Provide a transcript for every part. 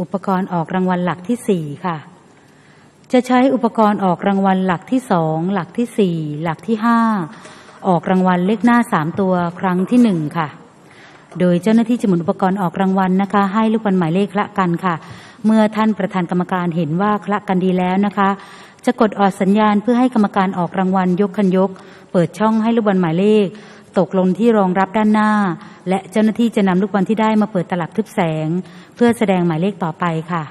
อุปกรณ์ออกรางวัลหลักที่สี่ค่ะ จะใช้อุปกรณ์ออกรางวัลหลักที่สองหลักที่สี่หลักที่ห้าออกรางวัลเลขหน้าสามตัวครั้งที่หนึ่งค่ะ โดยเจ้าหน้าที่จะหมุนอุปกรณ์ออกรางวัลนะคะ ให้ลูกบอลหมายเลขละกันค่ะ เมื่อท่านประธานกรรมการเห็นว่าคละกันดีแล้วนะคะ จะกดออดสัญญาณเพื่อให้กรรมการออกรางวัลยกคันยก เปิดช่องให้ลูกบอลหมายเลข ตกลงที่รองรับด้านหน้า และเจ้าหน้าที่จะนำลูกบอลที่ได้มาเปิดตลับทึบแสง เพื่อแสดงหมายเลขต่อไปค่ะ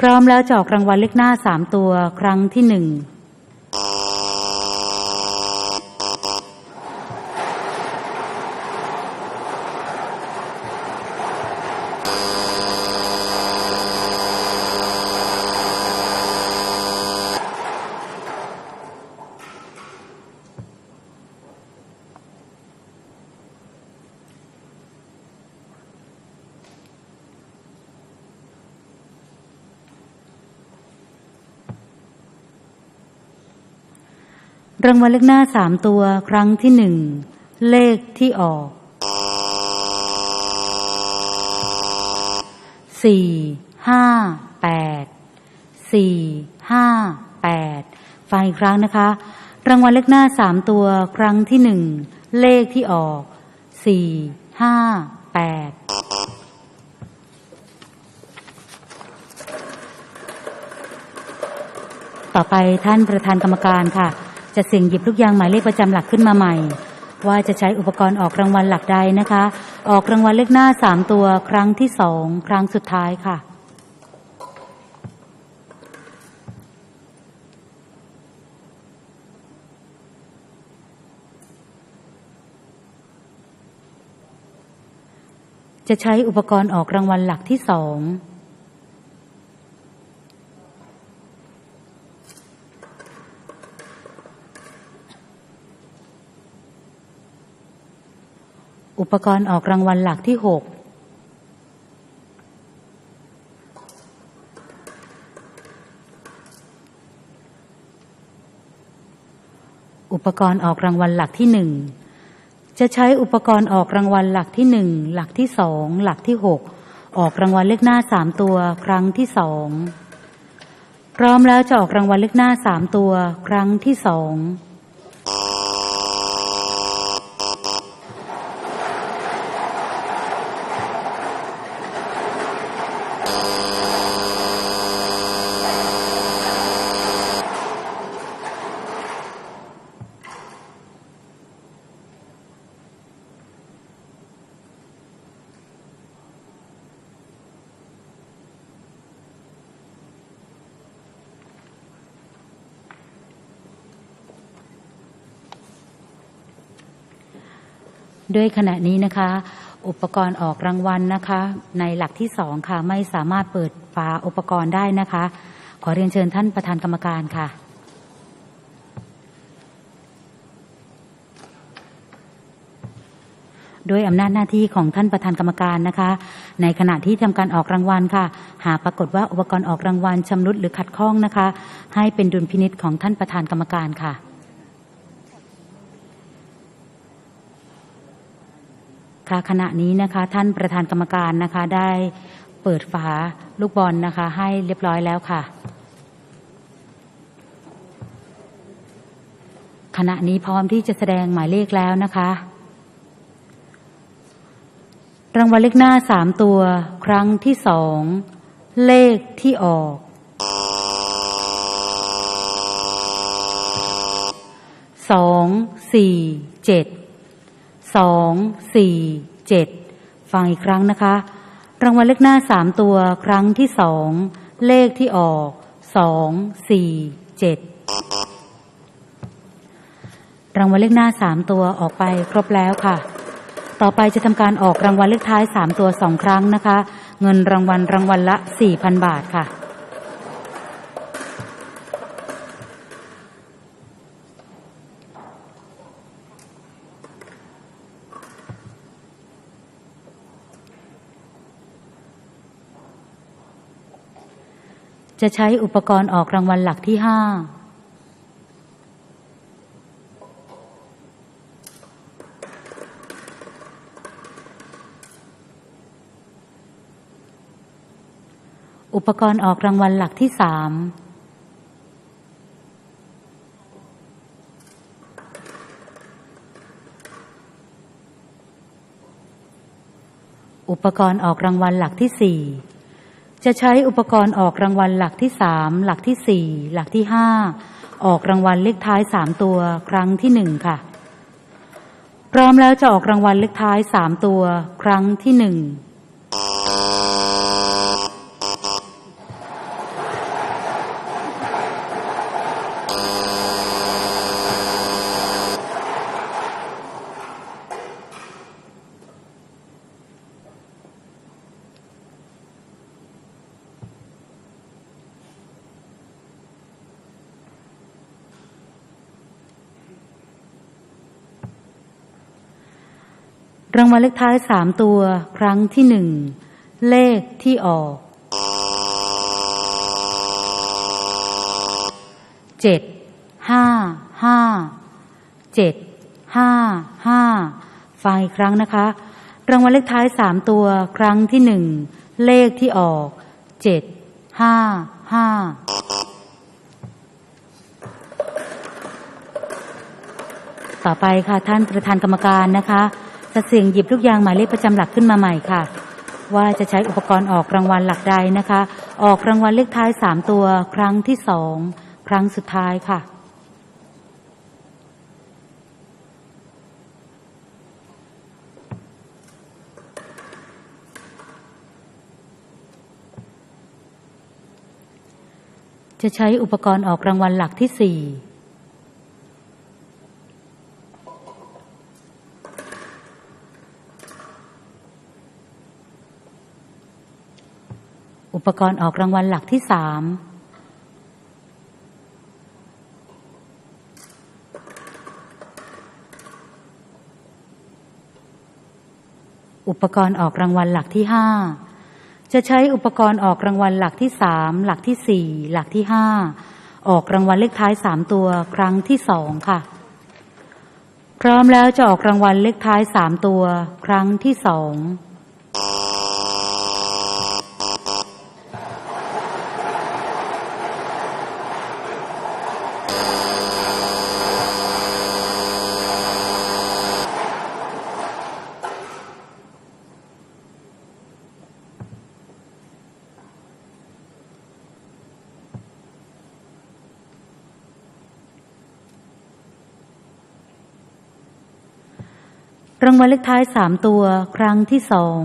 พร้อมแล้วจออกรางวัลเลขหน้าสามตัว ครั้งที่หนึ่ง รางวัลเลขหน้าสามตัวครั้งที่หนึ่งเลขที่ออกสี่ห้าแปดสี่ห้าแปดฟังอีกครั้งนะคะ รางวัลเลขหน้าสามตัวครั้งที่หนึ่งเลขที่ออกสี่ห้าแปดต่อไปท่านประธานกรรมการค่ะ จะเสี่ยงหยิบลูกยางหมายเลขประจำหลักขึ้นมาใหม่ ว่าจะใช้อุปกรณ์ออกรางวัลหลักใดนะคะ ออกรางวัลเลขหน้าสามตัวครั้งที่สองครั้งสุดท้ายค่ะจะใช้อุปกรณ์ออกรางวัลหลักที่สอง ปกรณ์ออกรางวัลหลักที่หกอุปกรณ์ออกรางวัลหลักที่หนึ่งจะใช้อุปกรณ์ออกรางวัลหลักที่หนึ่งหลักที่สองหลักที่หกออกรางวัลเลขหน้าสามตัว ครั้งที่สองพร้อมแล้วจะออกรางวัลเลขหน้าสามตัว ครั้งที่สอง ด้วยขณะนี้นะคะ อุปกรณ์ออกรางวัลนะคะ ในหลักที่สองค่ะไม่สามารถเปิดฝาอุปกรณ์ได้นะคะ ขอเรียนเชิญท่านประธานกรรมการค่ะด้วยอำนาจหน้าที่ของท่านประธานกรรมการนะคะ ในขณะที่ทำการออกรางวัลค่ะ หากปรากฏว่าอุปกรณ์ออกรางวัลชำรุดหรือขัดข้องนะคะ ให้เป็นดุลพินิษของท่านประธานกรรมการค่ะะคะขณะนี้นะคะท่านประธานกรรมการนะคะได้เปิดฝาลูกบอลนะคะ ให้เรียบร้อยแล้วค่ะ ขณะนี้พร้อมที่จะแสดงหมายเลขแล้วนะคะ รางวัลเลขหน้าสามตัว ครั้งที่สองเลขที่ออกสองสี่เจ็ด สองสี่เจ็ดฟังอีกครั้งนะคะ รางวัลเลขหน้าสามตัวครั้งที่สองเลขที่ออกสองสี่เจ็ดรางวัลเลขหน้าสามตัวออกไปครบแล้วค่ะ ต่อไปจะทำการออกรางวัลเลขท้ายสามตัวสองครั้งนะคะ เงินรางวัลรางวัลละสี่พันบาทค่ะ จะใช้อุปกรณ์ออกรางวัลหลักที่ห้าอุปกรณ์ออกรางวัลหลักที่สามอุปกรณ์ออกรางวัลหลักที่สี่ จะใช้อุปกรณ์ออกรางวัลหลักที่สามหลักที่สี่หลักที่ห้าออกรางวัลเลขท้ายสามตัวครั้งที่หนึ่งค่ะ พร้อมแล้วจะออกรางวัลเลขท้ายสามตัว ครั้งที่หนึ่ง รางวัลเลขท้ายสามตัว ครั้งที่หนึ่งเลขที่ออกเจ็ดห้าห้าเจ็ดห้าห้าฟังอีกครั้งนะคะ รางวัลเลขท้ายสามตัว ครั้งที่หนึ่งเลขที่ออกเจ็ดห้าห้าต่อไปค่ะท่านประธานกรรมการนะคะ จะเสี่ยงหยิบลูกยางหมายเลขประจำหลักขึ้นมาใหม่ค่ะ ว่าจะใช้อุปกรณ์ออกรางวัลหลักใดนะคะ ออกรางวัลเลขท้ายสามตัว ครั้งที่สองครั้งสุดท้ายค่ะจะใช้อุปกรณ์ออกรางวัลหลักที่สี่ อุปกรณ์ออกรางวัลหลักที่สามอุปกรณ์ออกรางวัลหลักที่ห้าจะใช้อุปกรณ์ออกรางวัลหลักที่สามหลักที่สี่หลักที่ห้าออกรางวัลเลขท้ายสามตัวครั้งที่สองค่ะ พร้อมแล้วจะออกรางวัลเลขท้ายสามตัว ครั้งที่สอง รางวัลเลขท้ายสามตัวครั้งที่สอง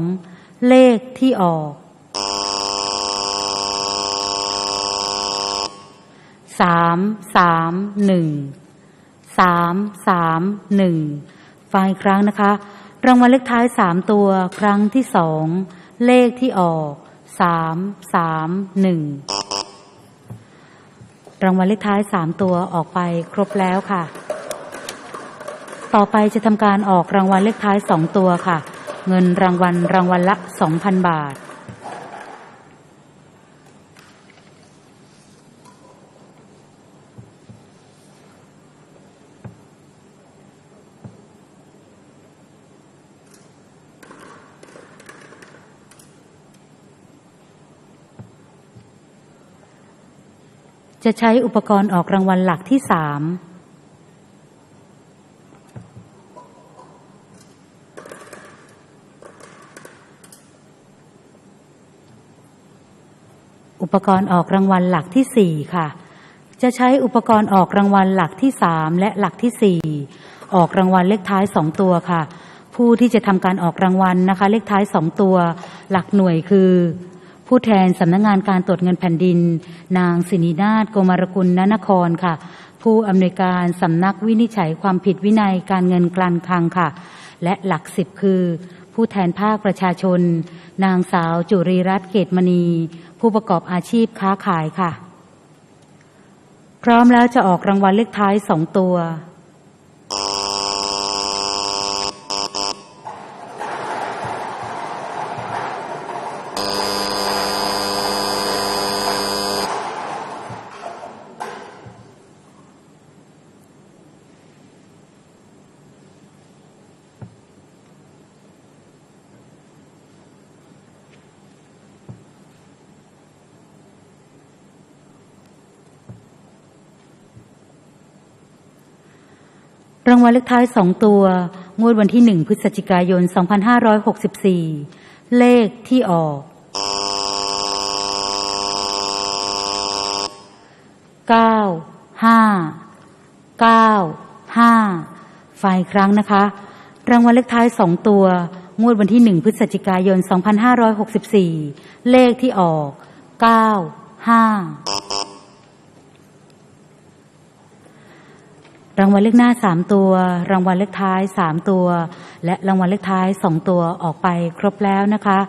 เลขที่ออกสามสามหนึ่งสามสามหนึ่งฟังอีกครั้งนะคะ รางวัลเลขท้ายสามตัวครั้งที่สอง เลขที่ออกสามสามหนึ่งรางวัลเลขท้ายสามตัวออกไปครบแล้วค่ะ ต่อไปจะทำการออกรางวัลเลขท้ายสองตัวค่ะ เงินรางวัลรางวัลละสองพันบาท จะใช้อุปกรณ์ออกรางวัลหลักที่สาม อุปกรณ์ออกรางวัลหลักที่สี่ค่ะ จะใช้อุปกรณ์ออกรางวัลหลักที่สามและหลักที่สี่ออกรางวัลเลขท้ายสองตัวค่ะ ผู้ที่จะทำการออกรางวัลนะคะ เลขท้ายสองตัว หลักหน่วยคือ ผู้แทนสำนักงงานการตรวจเงินแผ่นดิน นางสินีนาถโกมารกุลนนครค่ะ ผู้อำนวยการสำนักวินิจฉัยความผิดวินัยการเงินกลั่นคลังค่ะ และหลักสิบคือ ผู้แทนภาคประชาชน นางสาวจุรีรัตน์เกตมณี ผู้ประกอบอาชีพค้าขายค่ะ พร้อมแล้วจะออกรางวัลเลขท้ายสองตัว รางวัลเลขท้ายสองตัว งวดวันที่หนึ่งพฤศจิกายน 2564 เลขที่ออก 9 5 9 5 ฝ่ายครั้งนะคะ รางวัลเลขท้ายสองตัว งวดวันที่หนึ่งพฤศจิกายน 2564 เลขที่ออก 9 5 รางวัลเลขหน้าสามตัว รางวัลเลขท้ายสามตัว และรางวัลเลขท้ายสองตัวออกไปครบแล้วนะคะ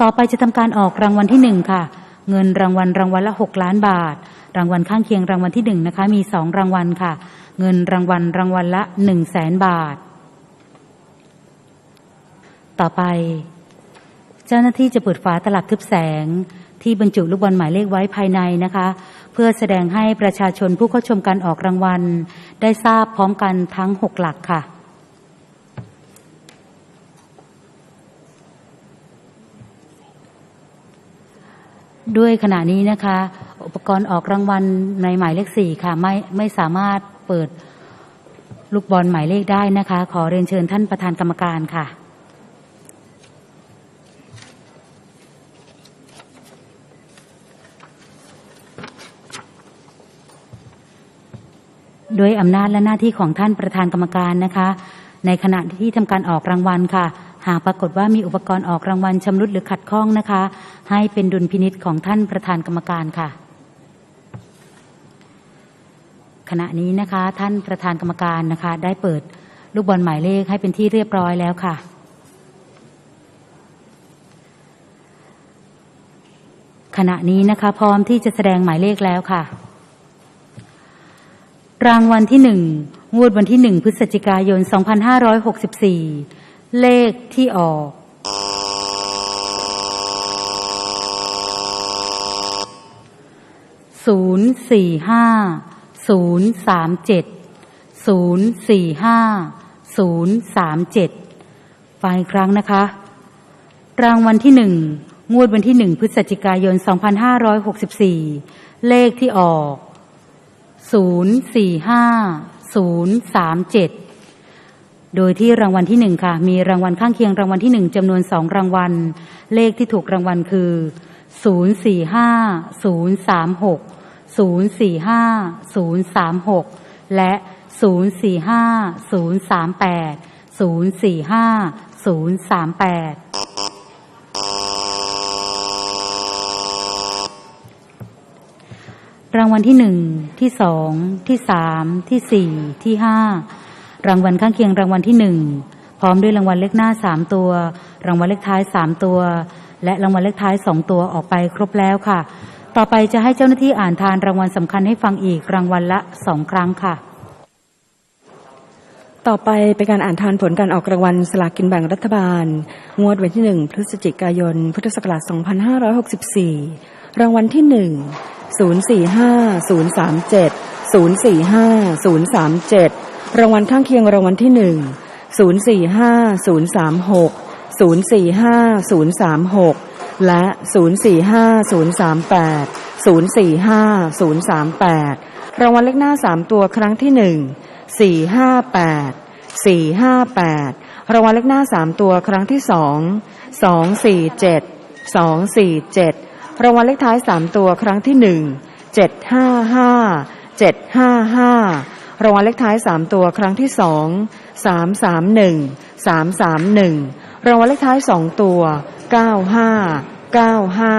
ต่อไปจะทำการออกรางวัลที่หนึ่งค่ะ เงินรางวัลรางวัลละหกล้านบาท รางวัลข้างเคียงรางวัลที่หนึ่งนะคะมีสองรางวัลค่ะ เงินรางวัลรางวัลละหนึ่งแสนบาท ต่อไป เจ้าหน้าที่จะเปิดฝาตลับทึบแสงที่บรรจุลูกบอลหมายเลขไว้ภายในนะคะ เพื่อแสดงให้ประชาชนผู้เข้าชมการออกรางวัล ได้ทราบพร้อมกันทั้งหกหลักค่ะ ด้วยขณะนี้นะคะ อุปกรณ์ออกรางวัลในหมายเลขสี่ค่ะ ไม่ไม่สามารถเปิดลูกบอลหมายเลขได้นะคะ ขอเรียนเชิญท่านประธานกรรมการค่ะ ด้วยอำนาจและหน้าที่ของท่านประธานกรรมการนะคะ ในขณะที่ทำการออกรางวัลค่ะ หากปรากฏว่ามีอุปกรณ์ออกรางวัลชำรุดหรือขัดข้องนะคะ ให้เป็นดุลพินิษของท่านประธานกรรมการค่ะ ขณะนี้นะคะท่านประธานกรรมการนะคะ ได้เปิดลูกบอลหมายเลขให้เป็นที่เรียบร้อยแล้วค่ะขณะนี้นะคะพร้อมที่จะแสดงหมายเลขแล้วค่ะ รางวัลที่หนึ่งงวดวันที่หนึ่งพฤศจิกายน 2564 เลขที่ออก ศูนย์สี่ห้าศูนย์สามเจ็ดศูนย์สี่ห้าศูนย์สามเจ็ดฟังอีกครั้งนะคะ รางวัลที่หนึ่งงวดวันที่หนึ่งพฤศจิกายน 2564 เลขที่ออก ศูนย์สี่ห้าศูนย์สามเจ็ดโดยที่รางวัลที่หนึ่งค่ะ มีรางวัลข้างเคียงรางวัลที่หนึ่งจำนวนสองรางวัล เลขที่ถูกรางวัลคือศูนย์สี่ห้าศูนย์สามหกศูนย์สี่ห้าศูนย์สามหกและศูนย์สี่ห้าศูนย์สามแปดศูนย์สี่ห้าศูนย์สามแปด รางวัลที่หนึ่งที่สองที่สามที่สี่ที่ห้ารางวัลข้างเคียงรางวัลที่หนึ่งพร้อมด้วยรางวัลเลขหน้าสามตัว รางวัลเลขท้ายสามตัว และรางวัลเลขท้ายสองตัวออกไปครบแล้วค่ะ ต่อไปจะให้เจ้าหน้าที่อ่านทานรางวัลสำคัญให้ฟังอีกรางวัลละสองครั้งค่ะ ต่อไปเป็นการอ่านทานผลการออกรางวัลสลากกินแบ่งรัฐบาล งวดวันที่1พฤศจิกายน พุทธศักราช 2564 รางวัลที่1 045 037 045 037 รางวัลข้างเคียงรางวัลที่ 1 045 036 045 036 และ 045 038 045 038 รางวัลเลขหน้า 3 ตัวครั้งที่ 1 458 458 รางวัลเลขหน้า 3 ตัวครั้งที่ 2 247 247 รางวัลเลขท้ายสามตัวครั้งที่หนึ่งเจ็ดห้าห้าเจ็ดห้าห้ารางวัลเลขท้ายสามตัวครั้งที่สองสามสามหนึ่งสามสามหนึ่งรางวัลเลขท้ายสองตัวเก้าห้าเก้าห้า